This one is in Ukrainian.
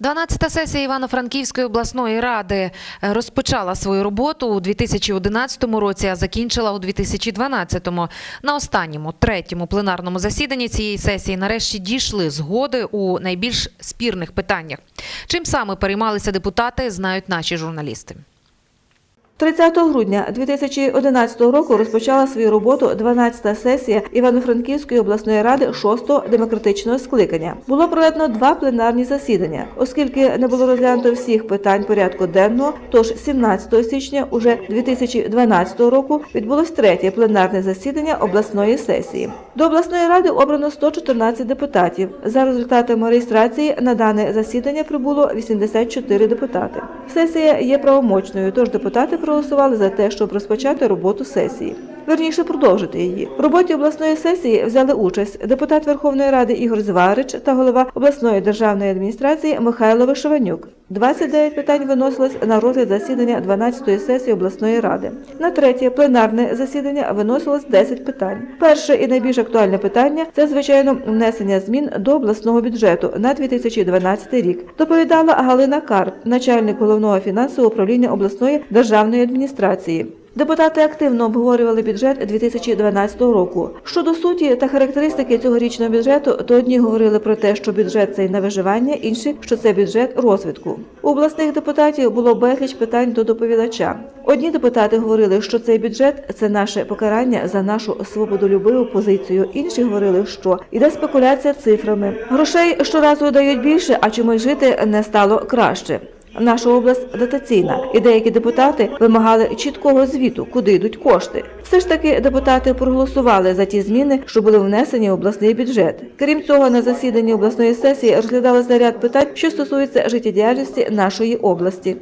12-та сесія Івано-Франківської обласної ради е, розпочала свою роботу у 2011 році, а закінчила у 2012. На останньому третьому пленарному засіданні цієї сесії нарешті дійшли згоди у найбільш спірних питаннях. Чим саме переймалися депутати, знають наші журналісти. 30 грудня 2011 року розпочала свою роботу 12-та сесія Івано-Франківської обласної ради 6-го демократичного скликання. Було проведено два пленарні засідання, оскільки не було розглянуто всіх питань порядку денного. Тож 17 січня уже 2012 року відбулось третє пленарне засідання обласної сесії. До обласної ради обрано 114 депутатів. За результатами реєстрації на дане засідання прибуло 84 депутати. Сесія є правомочною, тож депутати проголосували за те, щоб розпочати роботу сесії. Верніше продовжити її. В роботі обласної сесії взяли участь депутат Верховної Ради Ігор Зварич та голова обласної державної адміністрації Михайло Вишиванюк. 29 питань виносилось на розгляд засідання 12-ї сесії обласної ради. На третє пленарне засідання виносилось 10 питань. Перше і найбільш актуальне питання це звичайно внесення змін до обласного бюджету на 2012 рік. Доповідала Галина Карп, начальник головного фінансового управління обласної державної адміністрації. Депутати активно обговорювали бюджет 2012 року. Щодо суті та характеристики цьогорічного бюджету, то одні говорили про те, що бюджет цей на виживання, інші, що це бюджет розвитку. У обласних депутатів було безліч питань до доповідача. Одні депутати говорили, що цей бюджет це наше покарання за нашу свободолюбиву позицію. Інші говорили, що іде спекуляція цифрами. Грошей щоразу дають більше, а чомусь жити не стало краще. Наша область дотаційна, і деякі депутати вимагали чіткого звіту, куди йдуть кошти. Все ж таки депутати проголосували за ті зміни, що були внесені в обласний бюджет. Крім цього, на засіданні обласної сесії розглядалося ряд питань, що стосуються життєдіяльності нашої області.